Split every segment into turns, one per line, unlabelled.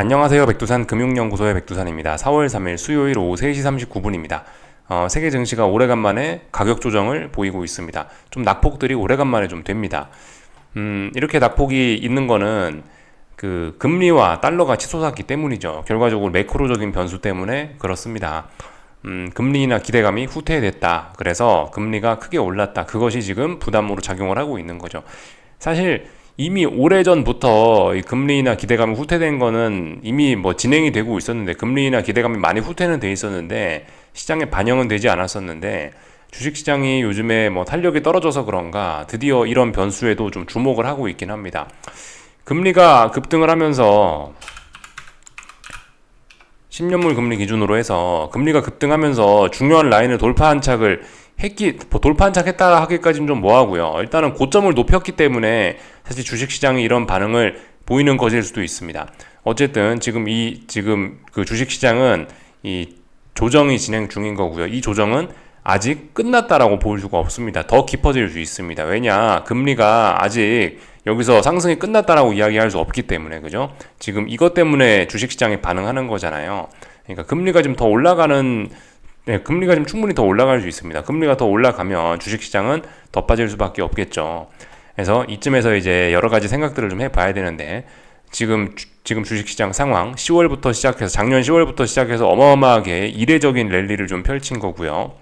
안녕하세요. 백두산 금융연구소의 백두산입니다. 4월 3일 수요일 오후 3시 39분입니다. 어, 세계 증시가 오래간만에 가격 조정을 보이고 있습니다. 좀 낙폭들이 오래간만에 좀 됩니다. 음, 이렇게 낙폭이 있는 거는 그 금리와 달러가 치솟았기 때문이죠. 결과적으로 매크로적인 변수 때문에 그렇습니다. 음, 금리나 기대감이 후퇴됐다. 그래서 금리가 크게 올랐다. 그것이 지금 부담으로 작용을 하고 있는 거죠. 사실 이미 오래전부터 이 금리나 기대감이 후퇴된 거는 이미 뭐 진행이 되고 있었는데 금리나 기대감이 많이 후퇴는 돼 있었는데 시장에 반영은 되지 않았었는데 주식시장이 요즘에 뭐 탄력이 떨어져서 그런가 드디어 이런 변수에도 좀 주목을 하고 있긴 합니다. 금리가 급등을 하면서 10년물 금리 기준으로 해서 금리가 급등하면서 중요한 라인을 돌파한 착을 했기 돌파한 착 했다 하기까지는 좀 뭐하고요. 일단은 고점을 높였기 때문에 사실 주식시장이 이런 반응을 보이는 것일 수도 있습니다. 어쨌든 지금 이 지금 그 주식시장은 이 조정이 진행 중인 거고요. 이 조정은 아직 끝났다라고 볼 수가 없습니다. 더 깊어질 수 있습니다. 왜냐 금리가 아직 여기서 상승이 끝났다라고 이야기할 수 없기 때문에 그죠? 지금 이것 때문에 주식시장이 반응하는 거잖아요. 그러니까 금리가 좀 더 올라가는 네, 금리가 좀 충분히 더 올라갈 수 있습니다. 금리가 더 올라가면 주식시장은 더 빠질 수밖에 없겠죠. 그래서 이쯤에서 이제 여러 가지 생각들을 좀 해봐야 되는데 지금 주, 지금 주식시장 상황 10월부터 시작해서 작년 10월부터 시작해서 어마어마하게 이례적인 랠리를 좀 펼친 거고요.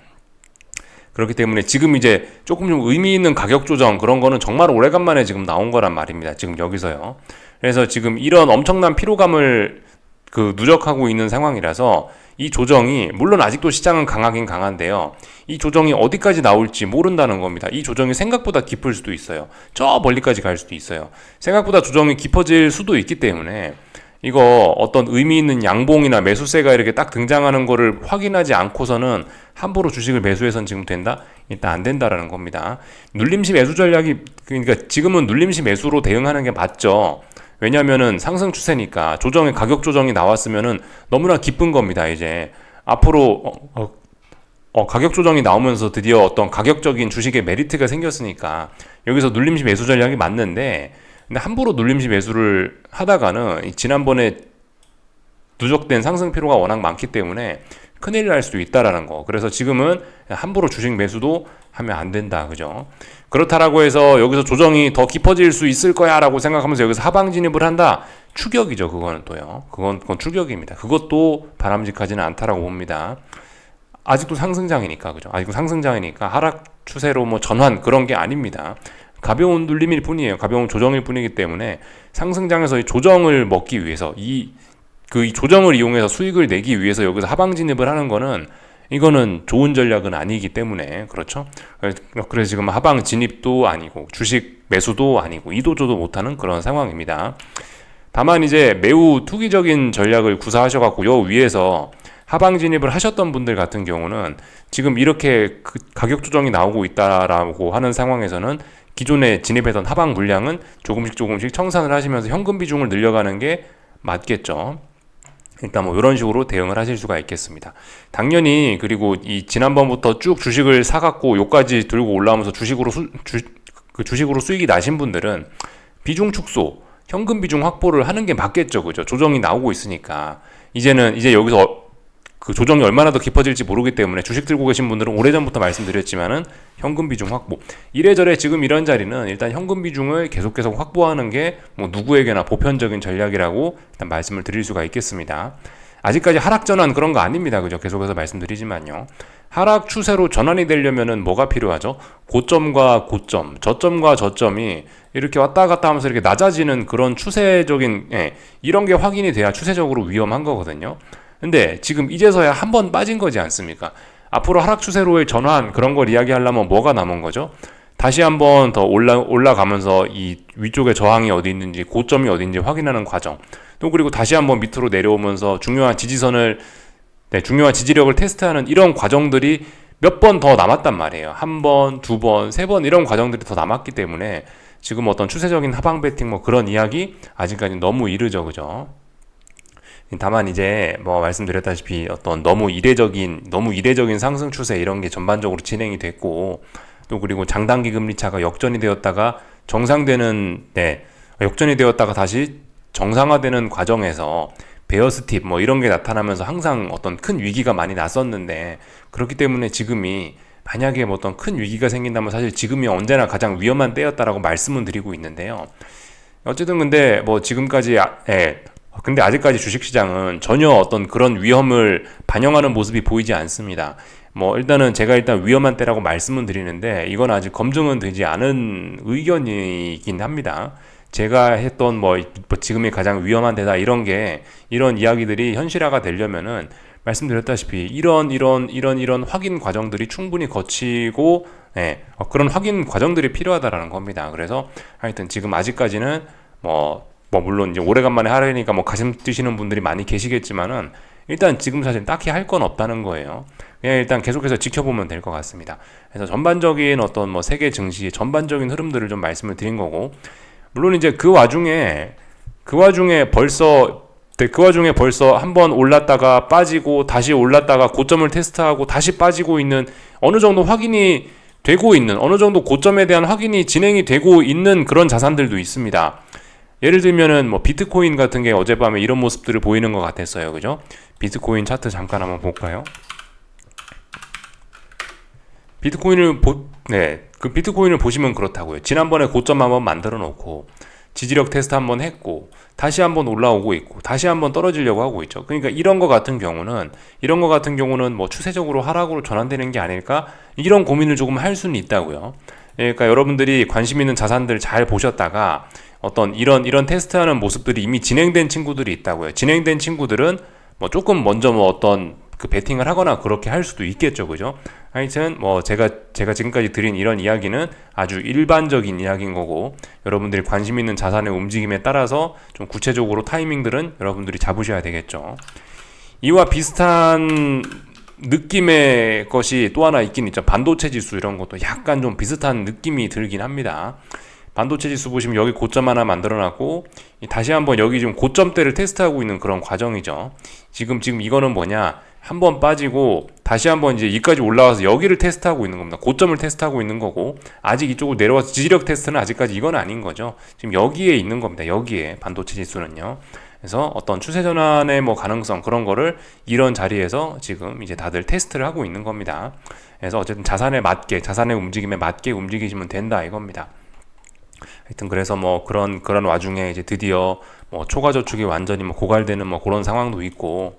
그렇기 때문에 지금 이제 조금 좀 의미 있는 가격 조정 그런 거는 정말 오래간만에 지금 나온 거란 말입니다. 지금 여기서요. 그래서 지금 이런 엄청난 피로감을 그 누적하고 있는 상황이라서 이 조정이 물론 아직도 시장은 강하긴 강한데요. 이 조정이 어디까지 나올지 모른다는 겁니다. 이 조정이 생각보다 깊을 수도 있어요. 저 멀리까지 갈 수도 있어요. 생각보다 조정이 깊어질 수도 있기 때문에 이거 어떤 의미 있는 양봉이나 매수세가 이렇게 딱 등장하는 거를 확인하지 않고서는 함부로 주식을 매수해선 지금 된다? 일단 안 된다라는 겁니다. 눌림시 매수 전략이 그러니까 지금은 눌림시 매수로 대응하는 게 맞죠. 왜냐면은 상승 추세니까 조정의 가격 조정이 나왔으면은 너무나 기쁜 겁니다. 이제 앞으로 어, 어, 어, 가격 조정이 나오면서 드디어 어떤 가격적인 주식의 메리트가 생겼으니까 여기서 눌림시 매수 전략이 맞는데 근데 함부로 눌림시 매수를 하다가는 지난번에 누적된 상승 피로가 워낙 많기 때문에 큰일 날 수도 있다라는 거. 그래서 지금은 함부로 주식 매수도 하면 안 된다. 그죠? 그렇다라고 해서 여기서 조정이 더 깊어질 수 있을 거야라고 생각하면서 여기서 하방 진입을 한다. 추격이죠. 그거는 또요. 그건 그건 추격입니다. 그것도 바람직하지는 않다라고 봅니다. 아직도 상승장이니까 그죠? 아직도 상승장이니까 하락 추세로 뭐 전환 그런 게 아닙니다. 가벼운 눌림일 뿐이에요. 가벼운 조정일 뿐이기 때문에 상승장에서 조정을 먹기 위해서 이 그 조정을 이용해서 수익을 내기 위해서 여기서 하방 진입을 하는 거는 이거는 좋은 전략은 아니기 때문에 그렇죠. 그래서 지금 하방 진입도 아니고 주식 매수도 아니고 이도저도 못하는 그런 상황입니다. 다만 이제 매우 투기적인 전략을 구사하셔갖고 요 위에서 하방 진입을 하셨던 분들 같은 경우는 지금 이렇게 그 가격 조정이 나오고 있다라고 하는 상황에서는 기존에 진입했던 하방 물량은 조금씩 조금씩 청산을 하시면서 현금 비중을 늘려가는 게 맞겠죠. 일단 뭐 이런 식으로 대응을 하실 수가 있겠습니다. 당연히 그리고 이 지난번부터 쭉 주식을 사갖고 요까지 들고 올라오면서 주식으로 수, 주, 그 주식으로 수익이 나신 분들은 비중 축소, 현금 비중 확보를 하는 게 맞겠죠, 그죠? 조정이 나오고 있으니까 이제는 이제 여기서 그 조정이 얼마나 더 깊어질지 모르기 때문에 주식 들고 계신 분들은 오래전부터 말씀드렸지만은 현금 비중 확보. 이래저래 지금 이런 자리는 일단 현금 비중을 계속해서 확보하는 게 뭐 누구에게나 보편적인 전략이라고 일단 말씀을 드릴 수가 있겠습니다. 아직까지 하락 전환 그런 거 아닙니다. 그죠? 계속해서 말씀드리지만요. 하락 추세로 전환이 되려면은 뭐가 필요하죠? 고점과 고점, 저점과 저점이 이렇게 왔다 갔다 하면서 이렇게 낮아지는 그런 추세적인 예, 이런 게 확인이 돼야 추세적으로 위험한 거거든요. 근데 지금 이제서야 한 번 빠진 거지 않습니까? 앞으로 하락 추세로의 전환 그런 걸 이야기하려면 뭐가 남은 거죠? 다시 한번 더 올라 올라가면서 이 위쪽에 저항이 어디 있는지 고점이 어디인지 확인하는 과정. 또 그리고 다시 한번 밑으로 내려오면서 중요한 지지선을 네, 중요한 지지력을 테스트하는 이런 과정들이 몇 번 더 남았단 말이에요. 한 번, 두 번, 세 번 이런 과정들이 더 남았기 때문에 지금 어떤 추세적인 하방 배팅 뭐 그런 이야기 아직까지 너무 이르죠, 그죠? 다만 이제 뭐 말씀드렸다시피 어떤 너무 이례적인 너무 이례적인 상승 추세 이런 게 전반적으로 진행이 됐고 또 그리고 장단기 금리 차가 역전이 되었다가 정상되는 네 역전이 되었다가 다시 정상화되는 과정에서 베어스팁 뭐 이런 게 나타나면서 항상 어떤 큰 위기가 많이 났었는데 그렇기 때문에 지금이 만약에 뭐 어떤 큰 위기가 생긴다면 사실 지금이 언제나 가장 위험한 때였다라고 말씀을 드리고 있는데요. 어쨌든 근데 뭐 지금까지 아, 예. 근데 아직까지 주식시장은 전혀 어떤 그런 위험을 반영하는 모습이 보이지 않습니다. 뭐 일단은 제가 일단 위험한 때라고 말씀은 드리는데 이건 아직 검증은 되지 않은 의견이긴 합니다. 제가 했던 뭐, 뭐 지금이 가장 위험한 데다 이런 게 이런 이야기들이 현실화가 되려면은 말씀드렸다시피 이런 이런 이런 이런 확인 과정들이 충분히 거치고 네, 어, 그런 확인 과정들이 필요하다라는 겁니다. 그래서 하여튼 지금 아직까지는 뭐, 뭐 물론 이제 오래간만에 하려니까 뭐 가슴 뛰시는 분들이 많이 계시겠지만은 일단 지금 사실 딱히 할 건 없다는 거예요. 그냥 일단 계속해서 지켜보면 될 것 같습니다. 그래서 전반적인 어떤 뭐 세계 증시의 전반적인 흐름들을 좀 말씀을 드린 거고 물론 이제 그 와중에 그 와중에 벌써 네, 그 와중에 벌써 한번 올랐다가 빠지고 다시 올랐다가 고점을 테스트하고 다시 빠지고 있는 어느 정도 확인이 되고 있는 어느 정도 고점에 대한 확인이 진행이 되고 있는 그런 자산들도 있습니다. 예를 들면은 뭐 비트코인 같은 게 어젯밤에 이런 모습들을 보이는 것 같았어요. 그죠? 비트코인 차트 잠깐 한번 볼까요? 비트코인을 보, 네, 그 비트코인을 보시면 그렇다고요. 지난번에 고점 한번 만들어 놓고 지지력 테스트 한번 했고 다시 한번 올라오고 있고 다시 한번 떨어지려고 하고 있죠. 그러니까 이런 거 같은 경우는 이런 거 같은 경우는 뭐 추세적으로 하락으로 전환되는 게 아닐까 이런 고민을 조금 할 수는 있다고요. 그러니까 여러분들이 관심 있는 자산들 잘 보셨다가 어떤 이런 이런 테스트하는 모습들이 이미 진행된 친구들이 있다고요. 진행된 친구들은 뭐 조금 먼저 뭐 어떤 그 베팅을 하거나 그렇게 할 수도 있겠죠, 그죠? 하여튼 뭐 제가 제가 지금까지 드린 이런 이야기는 아주 일반적인 이야기인 거고 여러분들이 관심 있는 자산의 움직임에 따라서 좀 구체적으로 타이밍들은 여러분들이 잡으셔야 되겠죠. 이와 비슷한 느낌의 것이 또 하나 있긴 있죠. 반도체 지수 이런 것도 약간 좀 비슷한 느낌이 들긴 합니다. 반도체 지수 보시면 여기 고점 하나 만들어 놨고 다시 한번 여기 지금 고점대를 테스트하고 있는 그런 과정이죠. 지금 지금 이거는 뭐냐? 한번 빠지고 다시 한번 이제 이까지 올라와서 여기를 테스트하고 있는 겁니다. 고점을 테스트하고 있는 거고 아직 이쪽으로 내려와서 지지력 테스트는 아직까지 이건 아닌 거죠. 지금 여기에 있는 겁니다. 여기에 반도체 지수는요. 그래서 어떤 추세 전환의 뭐 가능성 그런 거를 이런 자리에서 지금 이제 다들 테스트를 하고 있는 겁니다. 그래서 어쨌든 자산에 맞게 자산의 움직임에 맞게 움직이시면 된다 이겁니다. 하여튼 그래서 뭐 그런 그런 와중에 이제 드디어 뭐 초과 저축이 완전히 뭐 고갈되는 뭐 그런 상황도 있고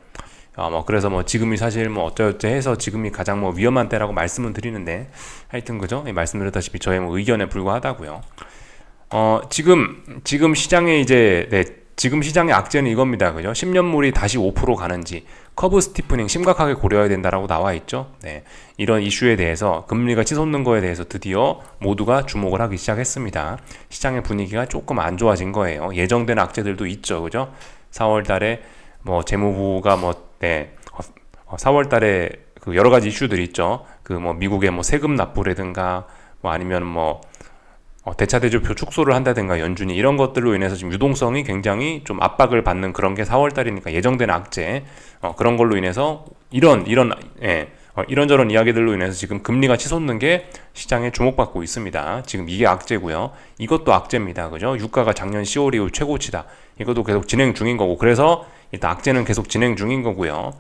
어, 뭐 그래서 뭐 지금이 사실 뭐 어쩌어쩌 해서 지금이 가장 뭐 위험한 때라고 말씀을 드리는데 하여튼 그죠? 예, 말씀드렸다시피 저의 뭐 의견에 불과하다고요. 어 지금 지금 시장에 이제 네 지금 시장의 악재는 이겁니다. 그죠? 10년물이 다시 5% 가는지 커브 스티프닝 심각하게 고려해야 된다라고 나와 있죠. 네. 이런 이슈에 대해서 금리가 치솟는 거에 대해서 드디어 모두가 주목을 하기 시작했습니다. 시장의 분위기가 조금 안 좋아진 거예요. 예정된 악재들도 있죠. 그죠? 4월 달에 뭐 재무부가 뭐 네. 4월 어, 달에 그 여러 가지 이슈들이 있죠. 그 뭐 미국의 뭐 세금 납부라든가 뭐 아니면 뭐 어, 대차대조표 축소를 한다든가 연준이 이런 것들로 인해서 지금 유동성이 굉장히 좀 압박을 받는 그런 게 4월 달이니까 예정된 악재 어, 그런 걸로 인해서 이런 이런 예, 어, 이런저런 이야기들로 인해서 지금 금리가 치솟는 게 시장에 주목받고 있습니다. 지금 이게 악재고요. 이것도 악재입니다. 그죠? 유가가 작년 10월 이후 최고치다. 이것도 계속 진행 중인 거고 그래서 일단 악재는 계속 진행 중인 거고요.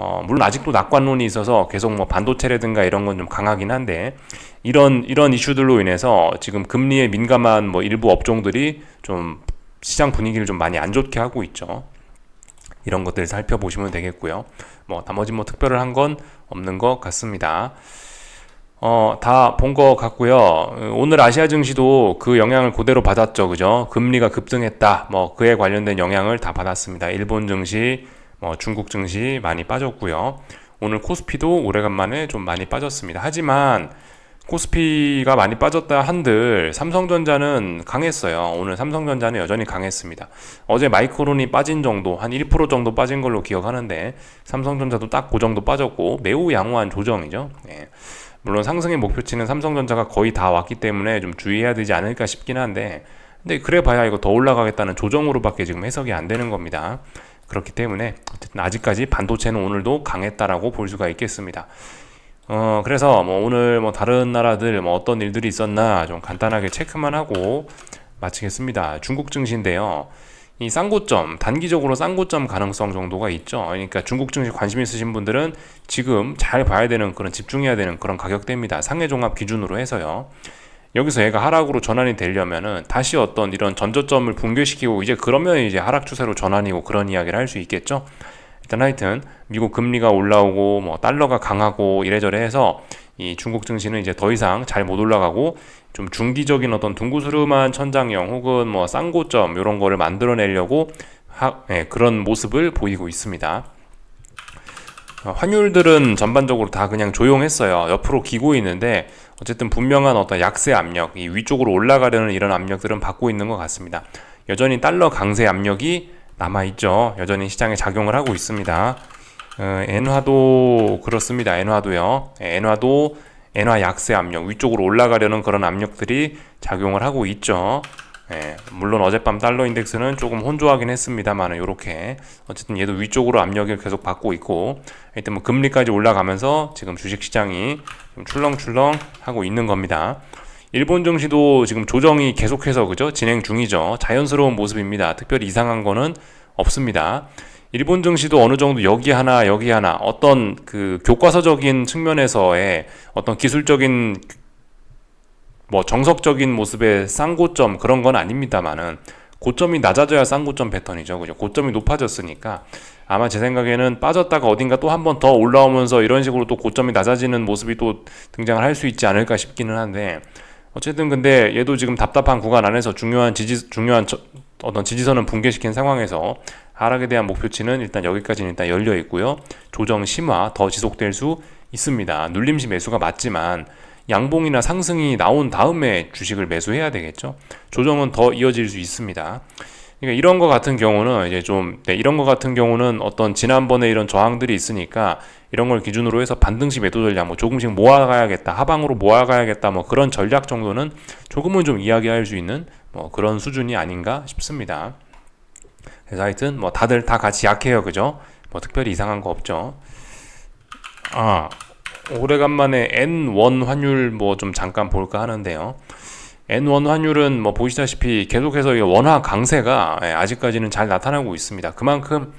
어, 물론 아직도 낙관론이 있어서 계속 뭐 반도체라든가 이런 건 좀 강하긴 한데 이런 이런 이슈들로 인해서 지금 금리에 민감한 뭐 일부 업종들이 좀 시장 분위기를 좀 많이 안 좋게 하고 있죠. 이런 것들 살펴보시면 되겠고요. 뭐 나머지 뭐 특별한 건 없는 것 같습니다. 어, 다 본 것 같고요. 오늘 아시아 증시도 그 영향을 그대로 받았죠. 그죠? 금리가 급등했다. 뭐 그에 관련된 영향을 다 받았습니다. 일본 증시 뭐 중국 증시 많이 빠졌고요. 오늘 코스피도 오래간만에 좀 많이 빠졌습니다. 하지만 코스피가 많이 빠졌다 한들 삼성전자는 강했어요. 오늘 삼성전자는 여전히 강했습니다. 어제 마이크론이 빠진 정도, 한 1% 정도 빠진 걸로 기억하는데 삼성전자도 딱 그 정도 빠졌고 매우 양호한 조정이죠. 네. 물론 상승의 목표치는 삼성전자가 거의 다 왔기 때문에 좀 주의해야 되지 않을까 싶긴 한데 근데 그래 봐야 이거 더 올라가겠다는 조정으로밖에 지금 해석이 안 되는 겁니다. 그렇기 때문에 어쨌든 아직까지 반도체는 오늘도 강했다라고 볼 수가 있겠습니다. 어 그래서 뭐 오늘 뭐 다른 나라들 뭐 어떤 일들이 있었나 좀 간단하게 체크만 하고 마치겠습니다. 중국 증시인데요. 이 쌍고점 단기적으로 쌍고점 가능성 정도가 있죠. 그러니까 중국 증시 관심 있으신 분들은 지금 잘 봐야 되는 그런 집중해야 되는 그런 가격대입니다. 상해 종합 기준으로 해서요. 여기서 얘가 하락으로 전환이 되려면은 다시 어떤 이런 전저점을 붕괴시키고 이제 그러면 이제 하락 추세로 전환이고 그런 이야기를 할 수 있겠죠. 일단 하여튼 미국 금리가 올라오고 뭐 달러가 강하고 이래저래 해서 이 중국 증시는 이제 더 이상 잘 못 올라가고 좀 중기적인 어떤 둥구스름한 천장형 혹은 뭐 쌍고점 이런 거를 만들어내려고 하, 예, 그런 모습을 보이고 있습니다. 어, 환율들은 전반적으로 다 그냥 조용했어요. 옆으로 기고 있는데 어쨌든 분명한 어떤 약세 압력, 이 위쪽으로 올라가려는 이런 압력들은 받고 있는 것 같습니다. 여전히 달러 강세 압력이 남아 있죠. 여전히 시장에 작용을 하고 있습니다. 어, 엔화도 그렇습니다. 엔화도요. 예, 엔화도 엔화 약세 압력 위쪽으로 올라가려는 그런 압력들이 작용을 하고 있죠. 예, 물론 어젯밤 달러 인덱스는 조금 혼조하긴 했습니다만 이렇게 어쨌든 얘도 위쪽으로 압력을 계속 받고 있고 하여튼 뭐 금리까지 올라가면서 지금 주식 시장이 좀 출렁출렁 하고 있는 겁니다. 일본 증시도 지금 조정이 계속해서 그죠 진행 중이죠. 자연스러운 모습입니다. 특별히 이상한 거는 없습니다. 일본 증시도 어느 정도 여기 하나 여기 하나 어떤 그 교과서적인 측면에서의 어떤 기술적인 뭐 정석적인 모습의 쌍고점 그런 건 아닙니다만은 고점이 낮아져야 쌍고점 패턴이죠. 그죠? 고점이 높아졌으니까 아마 제 생각에는 빠졌다가 어딘가 또 한 번 더 올라오면서 이런 식으로 또 고점이 낮아지는 모습이 또 등장을 할 수 있지 않을까 싶기는 한데 어쨌든 근데 얘도 지금 답답한 구간 안에서 중요한 지지 중요한 저, 어떤 지지선은 붕괴시킨 상황에서 하락에 대한 목표치는 일단 여기까지는 일단 열려 있고요. 조정 심화 더 지속될 수 있습니다. 눌림시 매수가 맞지만 양봉이나 상승이 나온 다음에 주식을 매수해야 되겠죠. 조정은 더 이어질 수 있습니다. 그러니까 이런 거 같은 경우는 이제 좀 네, 이런 거 같은 경우는 어떤 지난번에 이런 저항들이 있으니까 이런 걸 기준으로 해서 반등시 매도 전략 뭐 조금씩 모아가야겠다 하방으로 모아가야겠다 뭐 그런 전략 정도는 조금은 좀 이야기할 수 있는 뭐 그런 수준이 아닌가 싶습니다. 그래서 하여튼 뭐 다들 다 같이 약해요, 그죠? 뭐 특별히 이상한 거 없죠. 아 오래간만에 N1 환율 뭐 좀 잠깐 볼까 하는데요. N1 환율은 뭐 보시다시피 계속해서 원화 강세가 예, 아직까지는 잘 나타나고 있습니다. 그만큼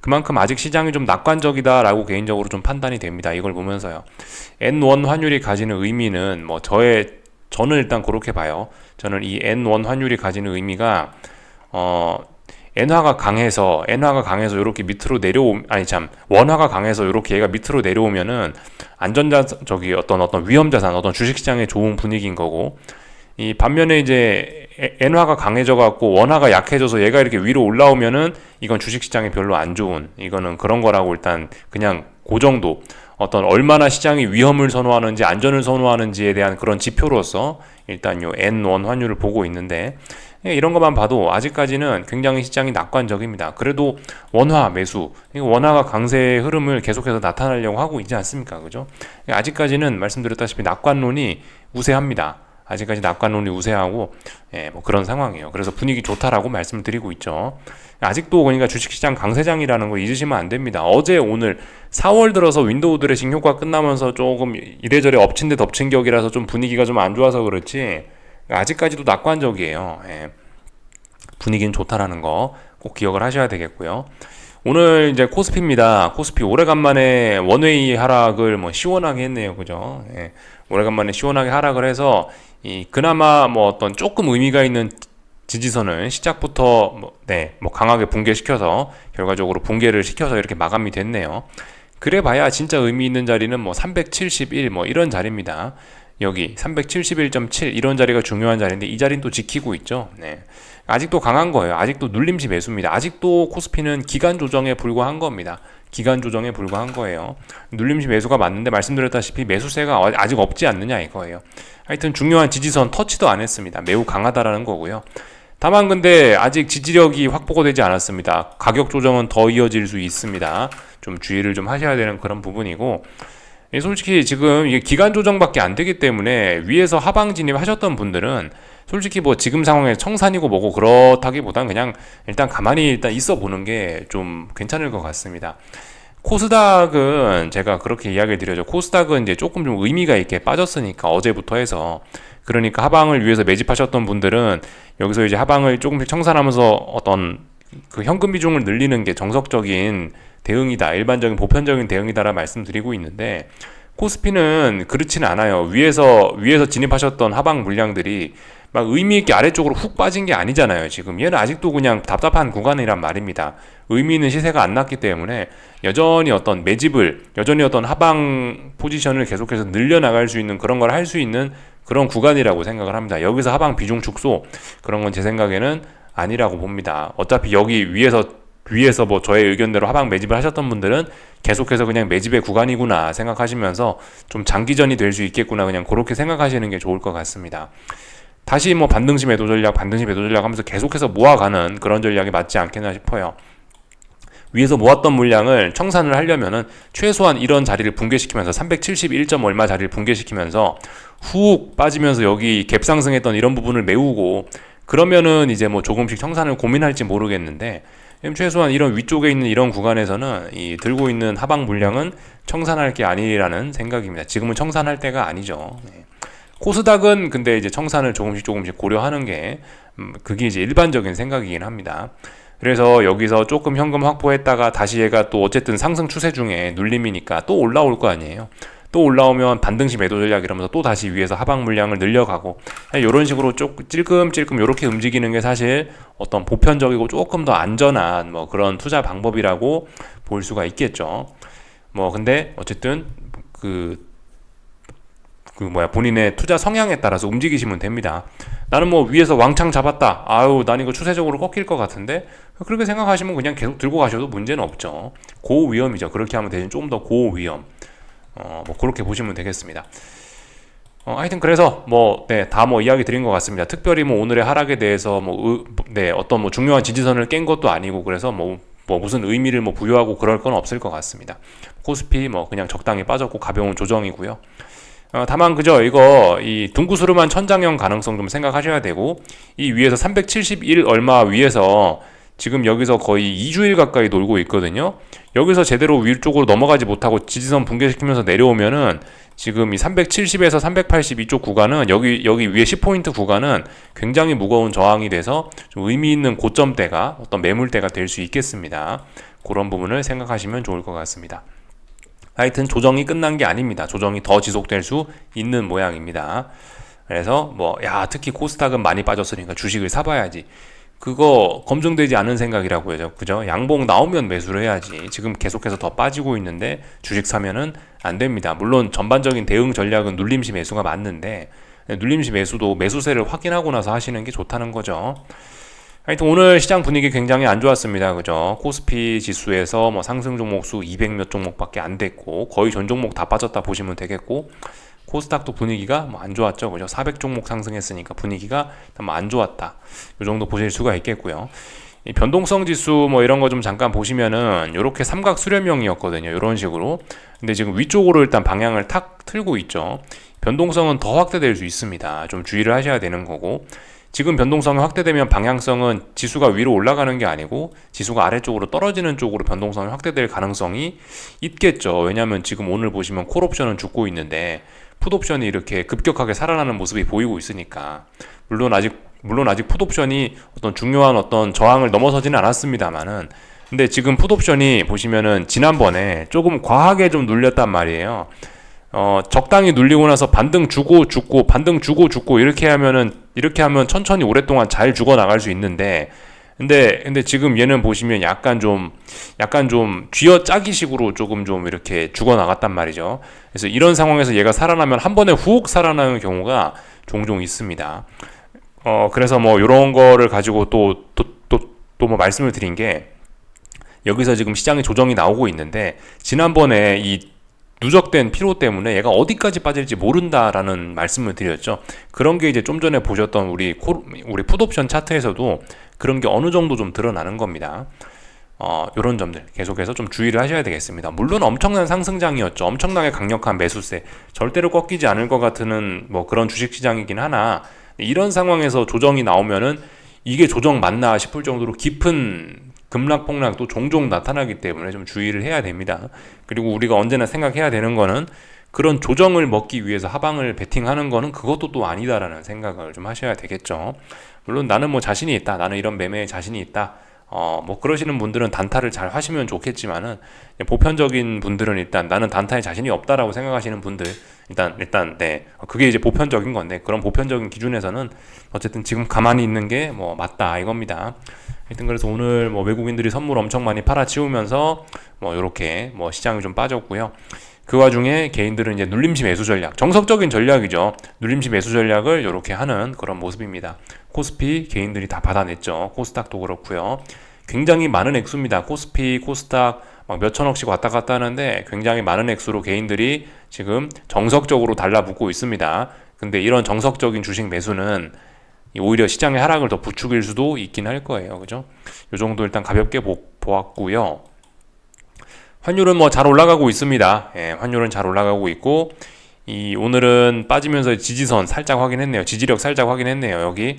그만큼 아직 시장이 좀 낙관적이다라고 개인적으로 좀 판단이 됩니다. 이걸 보면서요. N1 환율이 가지는 의미는 뭐 저의 저는 일단 그렇게 봐요. 저는 이 N1 환율이 가지는 의미가 어 엔화가 강해서 엔화가 강해서 이렇게 밑으로 내려오 아니 참 원화가 강해서 이렇게 얘가 밑으로 내려오면은 안전자 저기 어떤 어떤 위험 자산 어떤 주식 시장에 좋은 분위기인 거고 이 반면에 이제 엔화가 강해져 갖고 원화가 약해져서 얘가 이렇게 위로 올라오면은 이건 주식 시장에 별로 안 좋은 이거는 그런 거라고 일단 그냥 그 정도 어떤 얼마나 시장이 위험을 선호하는지 안전을 선호하는지에 대한 그런 지표로서 일단 요 N1 환율을 보고 있는데 예, 이런 것만 봐도 아직까지는 굉장히 시장이 낙관적입니다. 그래도 원화 매수, 원화가 강세의 흐름을 계속해서 나타내려고 하고 있지 않습니까? 그죠? 예, 아직까지는 말씀드렸다시피 낙관론이 우세합니다. 아직까지 낙관론이 우세하고 예, 뭐 그런 상황이에요. 그래서 분위기 좋다라고 말씀을 드리고 있죠. 아직도 그러니까 주식시장 강세장이라는 거 잊으시면 안 됩니다. 어제 오늘 4월 들어서 윈도우 드레싱 효과 끝나면서 조금 이래저래 엎친 데 덮친 격이라서 좀 분위기가 좀 안 좋아서 그렇지 아직까지도 낙관적이에요. 예. 분위기는 좋다라는 거 꼭 기억을 하셔야 되겠고요. 오늘 이제 코스피입니다. 코스피 오래간만에 원웨이 하락을 뭐 시원하게 했네요. 그죠? 예. 오래간만에 시원하게 하락을 해서 이 그나마 뭐 어떤 조금 의미가 있는 지지선을 시작부터 뭐, 네, 뭐 강하게 붕괴시켜서 결과적으로 붕괴를 시켜서 이렇게 마감이 됐네요. 그래 봐야 진짜 의미 있는 자리는 뭐 371 뭐 이런 자리입니다. 여기 371.7 이런 자리가 중요한 자리인데 이 자리는 또 지키고 있죠. 네. 아직도 강한 거예요. 아직도 눌림시 매수입니다. 아직도 코스피는 기간 조정에 불과한 겁니다. 기간 조정에 불과한 거예요. 눌림시 매수가 맞는데 말씀드렸다시피 매수세가 아직 없지 않느냐 이거예요. 하여튼 중요한 지지선 터치도 안 했습니다. 매우 강하다라는 거고요. 다만 근데 아직 지지력이 확보가 되지 않았습니다. 가격 조정은 더 이어질 수 있습니다. 좀 주의를 좀 하셔야 되는 그런 부분이고 솔직히 지금 이게 기간 조정밖에 안 되기 때문에 위에서 하방 진입하셨던 분들은 솔직히 뭐 지금 상황에 청산이고 뭐고 그렇다기보단 그냥 일단 가만히 일단 있어 보는 게 좀 괜찮을 것 같습니다. 코스닥은 제가 그렇게 이야기를 드려죠. 코스닥은 이제 조금 좀 의미가 있게 빠졌으니까 어제부터 해서 그러니까 하방을 위해서 매집하셨던 분들은 여기서 이제 하방을 조금씩 청산하면서 어떤 그 현금 비중을 늘리는 게 정석적인 대응이다. 일반적인 보편적인 대응이다라 말씀드리고 있는데 코스피는 그렇지는 않아요. 위에서 위에서 진입하셨던 하방 물량들이 막 의미 있게 아래쪽으로 훅 빠진 게 아니잖아요. 지금 얘는 아직도 그냥 답답한 구간이란 말입니다. 의미 있는 시세가 안 났기 때문에 여전히 어떤 매집을 여전히 어떤 하방 포지션을 계속해서 늘려 나갈 수 있는 그런 걸 할 수 있는 그런 구간이라고 생각을 합니다. 여기서 하방 비중 축소 그런 건 제 생각에는 아니라고 봅니다. 어차피 여기 위에서 위에서 뭐 저의 의견대로 하방 매집을 하셨던 분들은 계속해서 그냥 매집의 구간이구나 생각하시면서 좀 장기전이 될 수 있겠구나 그냥 그렇게 생각하시는 게 좋을 것 같습니다. 다시 뭐 반등시 매도 전략, 반등시 매도 전략 하면서 계속해서 모아가는 그런 전략이 맞지 않겠나 싶어요. 위에서 모았던 물량을 청산을 하려면은 최소한 이런 자리를 붕괴시키면서 371점 얼마 자리를 붕괴시키면서 훅 빠지면서 여기 갭 상승했던 이런 부분을 메우고 그러면은 이제 뭐 조금씩 청산을 고민할지 모르겠는데 최소한 이런 위쪽에 있는 이런 구간에서는 이 들고 있는 하방 물량은 청산할 게 아니라는 생각입니다. 지금은 청산할 때가 아니죠. 네. 코스닥은 근데 이제 청산을 조금씩 조금씩 고려하는 게 음, 그게 이제 일반적인 생각이긴 합니다. 그래서 여기서 조금 현금 확보했다가 다시 얘가 또 어쨌든 상승 추세 중에 눌림이니까 또 올라올 거 아니에요. 또 올라오면 반등시 매도 전략 이러면서 또 다시 위에서 하방 물량을 늘려가고 이런 식으로 쭉 찔끔찔끔 이렇게 움직이는 게 사실 어떤 보편적이고 조금 더 안전한 뭐 그런 투자 방법이라고 볼 수가 있겠죠. 뭐 근데 어쨌든 그그 뭐야 본인의 투자 성향에 따라서 움직이시면 됩니다. 나는 뭐 위에서 왕창 잡았다. 아유, 난 이거 추세적으로 꺾일 것 같은데 그렇게 생각하시면 그냥 계속 들고 가셔도 문제는 없죠. 고 위험이죠. 그렇게 하면 대신 좀더 고 위험. 어, 뭐 그렇게 보시면 되겠습니다. 어, 하여튼 그래서 뭐, 네, 다 뭐 이야기 드린 것 같습니다. 특별히 뭐 오늘의 하락에 대해서 뭐, 으, 네, 어떤 뭐 중요한 지지선을 깬 것도 아니고 그래서 뭐, 뭐 무슨 의미를 뭐 부여하고 그럴 건 없을 것 같습니다. 코스피 뭐 그냥 적당히 빠졌고 가벼운 조정이고요. 어, 다만 그저 이거 이 둥구스름한 천장형 가능성 좀 생각하셔야 되고 이 위에서 371 얼마 위에서 지금 여기서 거의 2주일 가까이 놀고 있거든요. 여기서 제대로 위쪽으로 넘어가지 못하고 지지선 붕괴시키면서 내려오면은 지금 이 370에서 380 이쪽 구간은 여기 여기 위에 10포인트 구간은 굉장히 무거운 저항이 돼서 좀 의미 있는 고점대가 어떤 매물대가 될 수 있겠습니다. 그런 부분을 생각하시면 좋을 것 같습니다. 하여튼 조정이 끝난 게 아닙니다. 조정이 더 지속될 수 있는 모양입니다. 그래서 뭐 야 특히 코스닥은 많이 빠졌으니까 주식을 사봐야지. 그거 검증되지 않은 생각이라고 요 그죠? 양봉 나오면 매수를 해야지. 지금 계속해서 더 빠지고 있는데 주식 사면은 안 됩니다. 물론 전반적인 대응 전략은 눌림시 매수가 맞는데 눌림시 매수도 매수세를 확인하고 나서 하시는 게 좋다는 거죠. 하여튼 오늘 시장 분위기 굉장히 안 좋았습니다. 그죠? 코스피 지수에서 뭐 상승 종목 수 200 몇 종목밖에 안 됐고 거의 전 종목 다 빠졌다 보시면 되겠고 코스닥도 분위기가 뭐 안 좋았죠. 그죠? 400 종목 상승했으니까 분위기가 뭐안 좋았다. 이 정도 보실 수가 있겠고요. 이 변동성 지수 뭐 이런 거 좀 잠깐 보시면은 이렇게 삼각 수렴형이었거든요. 이런 식으로. 근데 지금 위쪽으로 일단 방향을 탁 틀고 있죠. 변동성은 더 확대될 수 있습니다. 좀 주의를 하셔야 되는 거고. 지금 변동성이 확대되면 방향성은 지수가 위로 올라가는 게 아니고 지수가 아래쪽으로 떨어지는 쪽으로 변동성이 확대될 가능성이 있겠죠. 왜냐하면 지금 오늘 보시면 콜옵션은 죽고 있는데 풋옵션이 이렇게 급격하게 살아나는 모습이 보이고 있으니까 물론 아직 물론 아직 풋옵션이 어떤 중요한 어떤 저항을 넘어서지는 않았습니다만은 근데 지금 풋옵션이 보시면은 지난번에 조금 과하게 좀 눌렸단 말이에요. 어, 적당히 눌리고 나서 반등 주고 죽고 반등 주고 죽고 이렇게 하면은 이렇게 하면 천천히 오랫동안 잘 죽어 나갈 수 있는데 근데 근데 지금 얘는 보시면 약간 좀 약간 좀 쥐어 짜기식으로 조금 좀 이렇게 죽어 나갔단 말이죠. 그래서 이런 상황에서 얘가 살아나면 한 번에 훅 살아나는 경우가 종종 있습니다. 어 그래서 뭐 이런 거를 가지고 또 또 또 또 뭐 말씀을 드린 게 여기서 지금 시장에 조정이 나오고 있는데 지난번에 이 누적된 피로 때문에 얘가 어디까지 빠질지 모른다라는 말씀을 드렸죠. 그런 게 이제 좀 전에 보셨던 우리 코, 우리 풋옵션 차트에서도 그런 게 어느 정도 좀 드러나는 겁니다. 어, 이런 점들 계속해서 좀 주의를 하셔야 되겠습니다. 물론 엄청난 상승장이었죠. 엄청나게 강력한 매수세, 절대로 꺾이지 않을 것 같은 뭐 그런 주식시장이긴 하나 이런 상황에서 조정이 나오면은 이게 조정 맞나 싶을 정도로 깊은 급락 폭락도 종종 나타나기 때문에 좀 주의를 해야 됩니다. 그리고 우리가 언제나 생각해야 되는 거는 그런 조정을 먹기 위해서 하방을 베팅하는 거는 그것도 또 아니다라는 생각을 좀 하셔야 되겠죠. 물론 나는 뭐 자신이 있다. 나는 이런 매매에 자신이 있다. 어, 뭐 그러시는 분들은 단타를 잘 하시면 좋겠지만은 보편적인 분들은 일단 나는 단타에 자신이 없다라고 생각하시는 분들 일단 일단 네 그게 이제 보편적인 건데 그런 보편적인 기준에서는 어쨌든 지금 가만히 있는 게 뭐 맞다 이겁니다. 하여튼 그래서 오늘 뭐 외국인들이 선물 엄청 많이 팔아치우면서 뭐 이렇게 뭐 시장이 좀 빠졌고요. 그 와중에 개인들은 이제 눌림시 매수 전략, 정석적인 전략이죠. 눌림시 매수 전략을 이렇게 하는 그런 모습입니다. 코스피 개인들이 다 받아냈죠. 코스닥도 그렇고요. 굉장히 많은 액수입니다. 코스피, 코스닥 막 몇천억씩 왔다 갔다 하는데 굉장히 많은 액수로 개인들이 지금 정석적으로 달라붙고 있습니다. 근데 이런 정석적인 주식 매수는 오히려 시장의 하락을 더 부추길 수도 있긴 할 거예요. 그죠? 요 정도 일단 가볍게 보, 보았고요. 환율은 뭐 잘 올라가고 있습니다. 예, 환율은 잘 올라가고 있고 이 오늘은 빠지면서 지지선 살짝 확인했네요. 지지력 살짝 확인했네요. 여기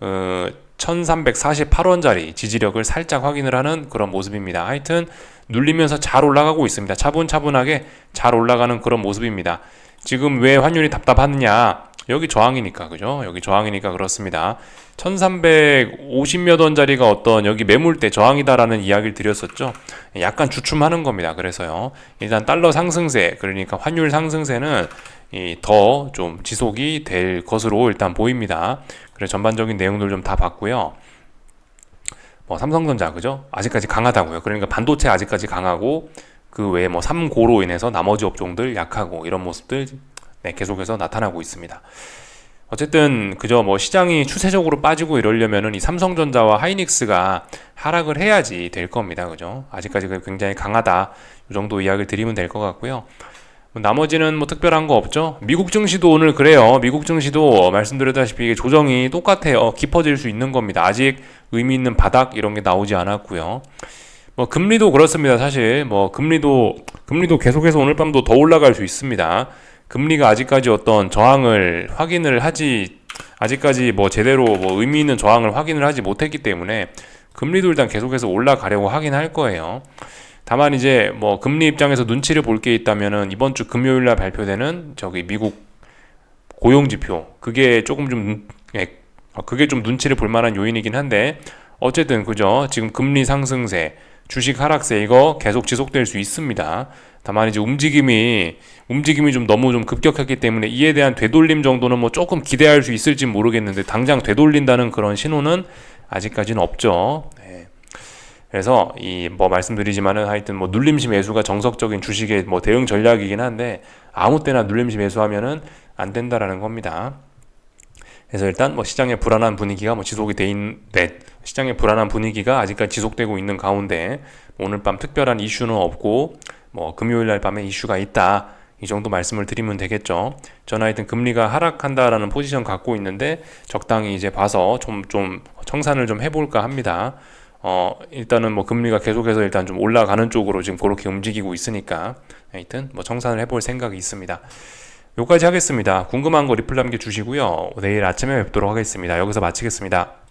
어, 1348원짜리 지지력을 살짝 확인을 하는 그런 모습입니다. 하여튼 눌리면서 잘 올라가고 있습니다. 차분차분하게 잘 올라가는 그런 모습입니다. 지금 왜 환율이 답답하느냐? 여기 저항이니까 그죠? 여기 저항이니까 그렇습니다. 1350몇 원짜리가 어떤 여기 매물대 저항이다라는 이야기를 드렸었죠. 약간 주춤하는 겁니다. 그래서요. 일단 달러 상승세 그러니까 환율 상승세는 더 좀 지속이 될 것으로 일단 보입니다. 그래서 전반적인 내용들 좀 다 봤고요. 뭐 삼성전자 그죠? 아직까지 강하다고요. 그러니까 반도체 아직까지 강하고 그 외에 뭐 삼고로 인해서 나머지 업종들 약하고 이런 모습들 네, 계속해서 나타나고 있습니다. 어쨌든 그저 뭐 시장이 추세적으로 빠지고 이러려면은 이 삼성전자와 하이닉스가 하락을 해야지 될 겁니다. 그죠? 아직까지 굉장히 강하다. 이 정도 이야기를 드리면 될 것 같고요. 뭐 나머지는 뭐 특별한 거 없죠. 미국 증시도 오늘 그래요. 미국 증시도 말씀드렸다시피 이게 조정이 똑같아요. 깊어질 수 있는 겁니다. 아직 의미 있는 바닥 이런 게 나오지 않았고요. 뭐 금리도 그렇습니다. 사실 뭐 금리도 금리도 계속해서 오늘 밤도 더 올라갈 수 있습니다. 금리가 아직까지 어떤 저항을 확인을 하지 아직까지 뭐 제대로 뭐 의미 있는 저항을 확인을 하지 못했기 때문에 금리도 일단 계속해서 올라가려고 하긴 할 거예요. 다만 이제 뭐 금리 입장에서 눈치를 볼 게 있다면은 이번 주 금요일 날 발표되는 저기 미국 고용 지표 그게 조금 좀 예, 그게 좀 눈치를 볼 만한 요인이긴 한데 어쨌든 그죠 지금 금리 상승세 주식 하락세 이거 계속 지속될 수 있습니다. 다만 이제 움직임이 움직임이 좀 너무 좀 급격했기 때문에 이에 대한 되돌림 정도는 뭐 조금 기대할 수 있을지 모르겠는데 당장 되돌린다는 그런 신호는 아직까지는 없죠. 네. 그래서 이 뭐 말씀드리지만은 하여튼 뭐 눌림시 매수가 정석적인 주식의 뭐 대응 전략이긴 한데 아무 때나 눌림시 매수하면은 안 된다라는 겁니다. 그래서 일단 뭐 시장의 불안한 분위기가 뭐 지속이 돼 있는데 시장의 불안한 분위기가 아직까지 지속되고 있는 가운데 오늘 밤 특별한 이슈는 없고 뭐 금요일 날 밤에 이슈가 있다. 이 정도 말씀을 드리면 되겠죠. 저는 하여튼 금리가 하락한다라는 포지션 갖고 있는데 적당히 이제 봐서 좀, 좀 청산을 좀 해볼까 합니다. 어, 일단은 뭐 금리가 계속해서 일단 좀 올라가는 쪽으로 지금 그렇게 움직이고 있으니까 하여튼 뭐 청산을 해볼 생각이 있습니다. 여기까지 하겠습니다. 궁금한 거 리플 남겨주시고요. 내일 아침에 뵙도록 하겠습니다. 여기서 마치겠습니다.